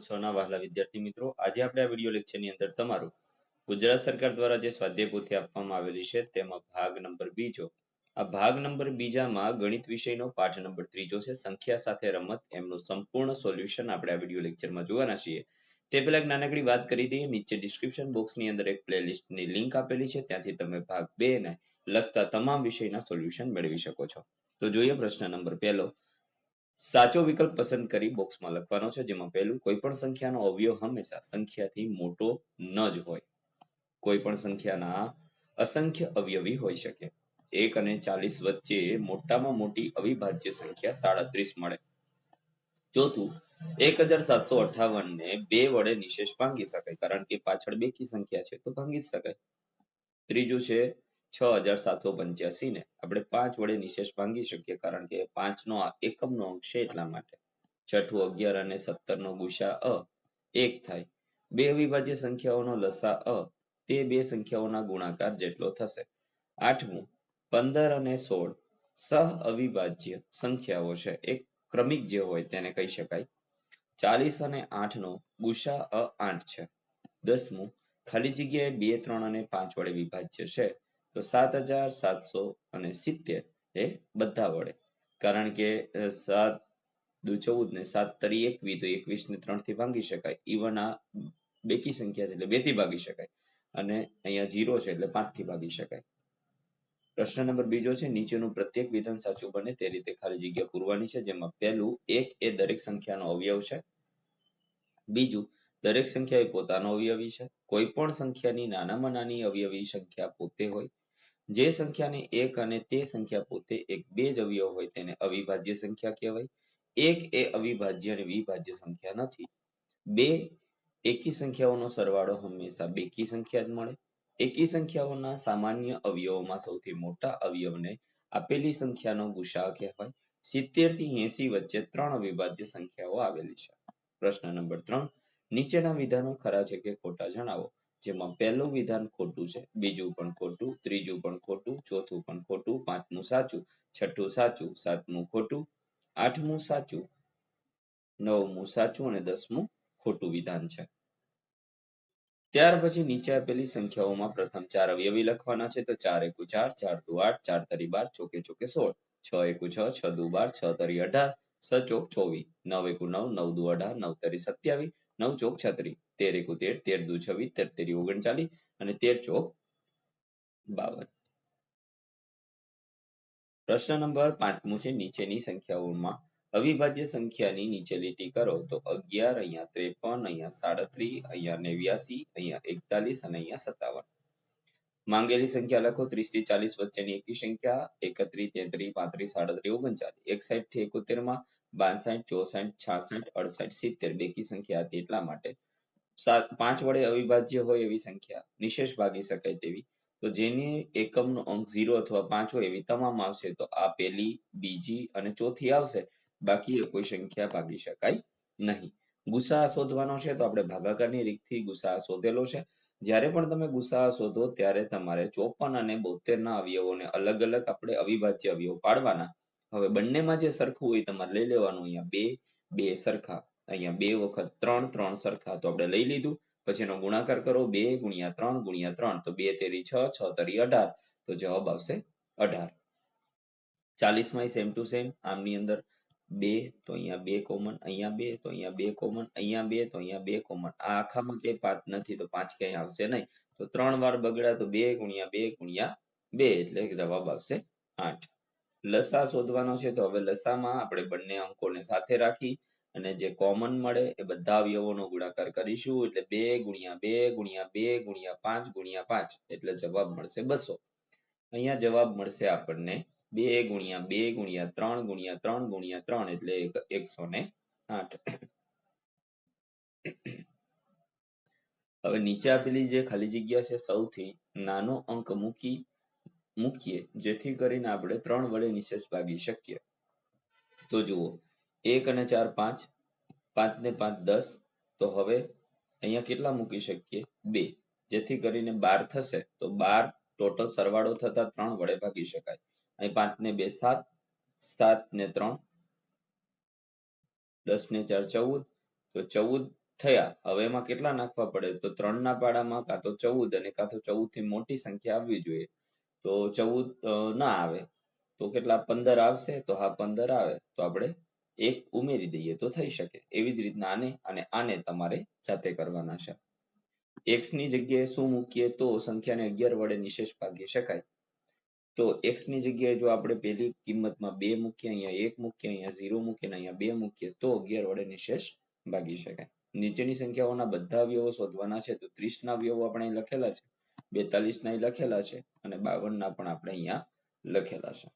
ધોરણ વહાલા વિદ્યાર્થી મિત્રો, આજે આપણે આ વીડિયો લેક્ચરની અંદર તમારું ગુજરાત સરકાર દ્વારા જે સ્વાધ્યાય પોથી આપવામાં આવેલી છે, તેમાં ભાગ નંબર બીજો. આ ભાગ નંબર બીજામાં ગણિત વિષયનો પાઠ નંબર ત્રીજો છે, સંખ્યા સાથે રમત, એમનું સંપૂર્ણ સોલ્યુશન આપણે આ વીડિયો લેક્ચરમાં જોવાના છીએ. તે પહેલા નાનકડી વાત કરી દઈએ, નીચે ડિસ્ક્રિપ્શન બોક્સની અંદર એક પ્લેલિસ્ટની લિંક આપેલી છે, ત્યાંથી તમે ભાગ બે ને લગતા તમામ વિષયના સોલ્યુશન મેળવી શકો છો. તો જોઈએ પ્રશ્ન નંબર પહેલો. સાચો વિકલ્પ પસંદ કરી બોક્સમાં લખવાનો છે, જેમાં પહેલું કોઈ પણ સંખ્યાનો અવયવ હંમેશા સંખ્યાથી મોટો ન જ હોય. કોઈ પણ સંખ્યાના અસંખ્ય અવયવી હોઈ શકે. એક અને ચાલીસ વચ્ચે મોટામાં મોટી અવિભાજ્ય સંખ્યા સાડત્રીસ મળે. ચોથું, એક હજાર સાતસો અઠાવન ને બે વડે નિશેષ ભાંગી શકાય, કારણ કે પાછળ બેકી સંખ્યા છે, તો ભાંગી શકાય. ત્રીજું છે છ હજાર સાતસો પંચ્યાસી ને આપણે પાંચ વડે નિશેષ ભાંગી શકીએ કારણ કે પાંચ નો એકમનો અંક છે એટલા માટે. છઠ્ઠું અગિયાર અને સત્તર નો ગુસા અ એક થાય. બે અવિભાજ્ય સંખ્યાઓનો લસા અ તે બે સંખ્યાઓના ગુણાકાર જેટલો થશે. આઠમું, પંદર અને સોળ સહ અવિભાજ્ય સંખ્યાઓ છે. એક ક્રમિક જે હોય તેને કહી શકાય. ચાલીસ અને આઠ નો ગુસા અ આઠ છે. દસમું, ખાલી જગ્યાએ બે, ત્રણ અને પાંચ વડે વિભાજ્ય છે. તો સાત હજાર સાતસો અને સિત્તેર એ બધા વડે. કારણ કે સાત દુ ચૌદ ને સાત તરી એકવી તો એકવીસ ને ત્રણથી ભાંગી શકાય. even આ બેકી સંખ્યા છે એટલે બેથી ભાગી શકાય. અને અહીંયા જીરો છે એટલે પાંચથી ભાગી શકાય. પ્રશ્ન નંબર બીજો છે, નીચેનું પ્રત્યેક વિધાન સાચું બને તે રીતે ખાલી જગ્યા પૂરવાની છે, જેમાં પહેલું એક એ દરેક સંખ્યાનો અવયવ છે. બીજું, દરેક સંખ્યા એ પોતાનો અવયવી છે. કોઈ પણ સંખ્યાની નાનામાં નાની અવયવી સંખ્યા પોતે હોય. જે સંખ્યાને એક અને તે સંખ્યા પોતે એક બે જ અવયવ હોય તેને અવિભાજ્ય સંખ્યા કહેવાય. એક એ અવિભાજ્ય અને વિભાજ્ય સંખ્યા નથી. બે, એકી સંખ્યાઓનો સરવાળો હંમેશા બેકી સંખ્યા જ મળે. એકી સંખ્યાઓના સામાન્ય અવયવોમાં સૌથી મોટા અવયવને આપેલી સંખ્યાનો ગુસા કહેવાય. સિત્તેરથી એસી વચ્ચે ત્રણ અવિભાજ્ય સંખ્યાઓ આવેલી છે. પ્રશ્ન નંબર ત્રણ, નીચેના વિધાનો ખરા છે કે ખોટા જણાવો. જેમાં પહેલું વિધાન ખોટું છે, બીજું પણ ખોટું, ત્રીજું પણ ખોટું, ચોથું પણ ખોટું, પાંચમું સાચું, છઠ્ઠું સાચું, સાતમું ખોટું, આઠમું સાચું, નવમું સાચું અને દસમું ખોટું વિધાન છે. ત્યાર પછી નીચે આપેલી સંખ્યાઓમાં પ્રથમ ચાર અવયવી લખવાના છે, તો ચાર એકુ ચાર ચાર દુ આઠ, ચાર તરી બાર, ચોકે ચોકે સોળ, છ એકુ છ છ દુ બાર, છ તરી અઢાર, સ ચોક ચોવીસ, નવ એકુ નવ નવ દુ અઢાર, નવ તરી સત્યાવીસ, નવ ચોક છત્રીસ. તેર એકુ તેર તેર દુ છવ્વીસ, તેર તેરી ઓગણચાલીસ અને તેર ચોક બાવન. પ્રશ્ન નંબર પાંચમું છે, નીચેની સંખ્યાઓમાં અવિભાજ્ય સંખ્યાની નીચે લીટી કરો તો અગિયાર, અહીંયા ત્રેપન, અહીંયા સાડત્રીસ, અહીંયા નેવ્યાસી, અહીંયા એકતાલીસ અને અહીંયા સત્તાવન. માંગેલી સંખ્યા લખો, ત્રીસથી ચાલીસ વચ્ચેની એકી સંખ્યા, એકત્રીસ, તેત્રીસ, પાંત્રીસ, સાડત્રીસ, ઓગણચાલીસ. એકસાઠથી એકોતેરમાં બાસઠ, ચોસઠ, છાસઠ, અડસઠ, સિત્તેર. બેકી સંખ્યા હતી એટલા માટે સાત, પાંચ વડે અવિભાજ્ય હોય એવી સંખ્યા નિશેષ ભાગી શકાય તેવી. તો જેની એકમનો અંક ઝીરો અથવા પાંચ હોય એવી તમામ આવશે, તો આ પેલી બીજી અને ચોથી આવશે. બાકી કોઈ સંખ્યા ભાગી શકાય નહીં. ગુસા શોધવાનો છે, તો આપણે ભાગાકારની રીતથી ગુસા શોધેલો છે. જ્યારે પણ તમે ગુસા શોધો, ત્યારે તમારે ચોપન અને બોતેર ના અવયવોને અલગ અલગ આપણે અવિભાજ્ય અવયવ પાડવાના. હવે બંનેમાં જે સરખું હોય તમારે લઈ લેવાનું. અહીંયા બે બે સરખા અહીંયા બે વખત ત્રણ ત્રણ સરખા તો આપણે લઈ લીધું. પછી એનો ગુણાકાર કરો, બે ગુણ્યા ત્રણ ગુણ્યા ત્રણ, તો બે તેરી છ છ તરી અઢાર, તો જવાબ આવશે અઢાર. ચાલીસમાં સેમ ટુ સેમ આમની અંદર બે, તો અહીંયા બે કોમન અહીંયા બે, તો અહીંયા બે કોમન અહીંયા બે, તો અહીંયા બે કોમન આ આખામાં કે પાંચ નથી, તો પાંચ ક્યાંય આવશે નહીં. તો ત્રણ વાર બગડ્યા તો બે ગુણ્યા બે ગુણ્યા બે, એટલે જવાબ આવશે આઠ. લસા શોધવાનો છે, તો હવે લસામાં આપણે બંને અંકોને સાથે રાખી અને જે કોમન મળે એ બધા અવયવોનો ગુણાકાર કરીશું એટલે બે ગુણ્યા બે ગુણ્યા બે ગુણ્યા પાંચ ગુણ્યા પાંચ એટલે જવાબ મળશે બસો. અહીંયા જવાબ મળશે આપણને બે ગુણ્યા બે ગુણ્યા ત્રણ ગુણ્યા ત્રણ ગુણ્યા ત્રણ એટલે એકસો ને આઠ. હવે નીચે આપેલી જે ખાલી જગ્યા છે સૌથી નાનો અંક મૂકી મૂકીએ જેથી કરીને આપણે ત્રણ વડે નિશેષ ભાગી શકીએ. તો જુઓ એક અને ચાર પાંચ પાંચ ને પાંચ દસ, તો હવે અહીંયા કેટલા મૂકી શકીએ? બે. જેથી કરીને બાર થશે, તો બાર ટોટલ સરવાળો થતા ત્રણ વડે ભાગી શકાય. અહીં પાંચ ને બે સાત સાત ને ત્રણ, દસ ને ચાર ચૌદ, તો ચૌદ થયા. હવે એમાં કેટલા નાખવા પડે? તો ત્રણ ના પાડામાં કાં તો ચૌદ અને કાં તો ચૌદથી મોટી સંખ્યા આવવી જોઈએ. તો ચૌદ ના આવે. તો કેટલા? પંદર આવશે? તો હા, પંદર આવે. તો આપણે એક ઉમેરી દઈએ તો થઈ શકે. એવી જ રીતના આને અને આને તમારે જાતે કરવાના છે. X ની જગ્યાએ શું મૂકીએ તો સંખ્યાને અગિયાર વડે નિશેષ ભાગી શકાય. તો x ની જગ્યાએ જો આપણે પહેલી કિંમતમાં બે મૂકીએ, અહીંયા એક મૂકીએ, અહીંયા ઝીરો મૂકીએ અહીંયા બે મૂકીએ તો અગિયાર વડે નિશેષ ભાગી શકાય. નીચેની સંખ્યાઓના બધા અવયવો શોધવાના છે તો ત્રીસ ના અવયવો આપણે લખેલા છે બેતાલીસ ના લખેલા છે અને બાવન ના પણ આપણે અહીંયા લખેલા છે.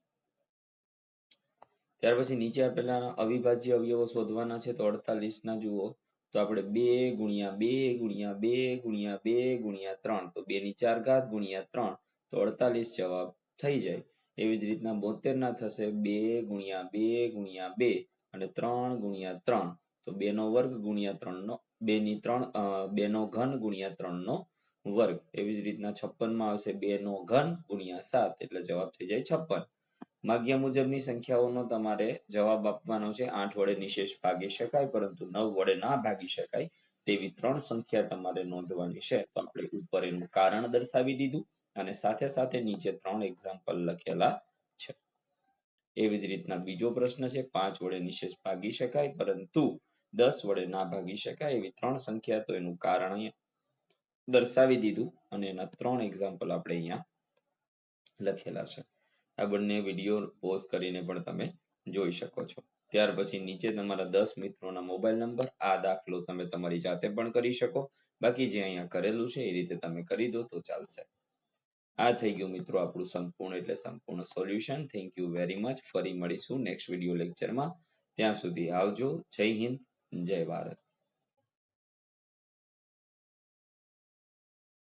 ત્યાર પછી નીચે આપેલા અવિભાજ્ય અવયવો શોધવાના છે, તો અડતાલીસ ના જુઓ. તો આપણે બે ગુણ્યા બે ગુણ્યા બે ગુણ્યા બે ગુણ્યા ત્રણ, તો બે ની ચાર ઘાત ગુણ્યા ત્રણ, તો અડતાલીસ જવાબ થઈ જાય. એવી જ રીતના બોતેર ના થશે બે ગુણ્યા બે ગુણ્યા બે અને ત્રણ ગુણ્યા ત્રણ, તો બે નો વર્ગ ગુણ્યા ત્રણ નો બે ની ત્રણ બે નો ઘન ગુણ્યા ત્રણ નો વર્ગ. એવી જ રીતના છપ્પનમાં આવશે બે નો ઘન ગુણ્યા સાત, એટલે જવાબ થઈ જાય છપ્પન. માગ્યા મુજબની સંખ્યાઓનો તમારે જવાબ આપવાનો છે. આઠ વડે નિશેષ ભાગી શકાય, પરંતુ નવ વડે ના ભાગી શકાય તેવી ત્રણ સંખ્યા તમારે નોંધવાની છે. તો આપણે ઉપર એનું કારણ દર્શાવી દીધું અને સાથે સાથે નીચે ત્રણ એક્ઝામ્પલ લખેલા છે. એવી જ રીતના બીજો પ્રશ્ન છે, પાંચ વડે નિશેષ ભાગી શકાય, પરંતુ દસ વડે ના ભાગી શકાય એવી ત્રણ સંખ્યા, તો એનું કારણ દર્શાવી દીધું અને એના ત્રણ એક્ઝામ્પલ આપણે અહીંયા લખેલા છે. આ બંને વીડિયો પોઝ કરીને પણ તમે જોઈ શકો છો. ત્યાર પછી નીચે તમારા દસ મિત્રોના મોબાઈલ નંબર આ દાખલો તમે તમારી જાતે પણ કરી શકો. બાકી જે અહીંયા કરેલું છે એ રીતે તમે કરી દો તો ચાલશે. આ થઈ ગયું મિત્રો આપણું સંપૂર્ણ એટલે સંપૂર્ણ solution thank you very much ફરી મળીશું નેક્સ્ટ વીડિયો લેક્ચરમાં ત્યાં સુધી આવજો. જય હિન્દ. જય ભારત.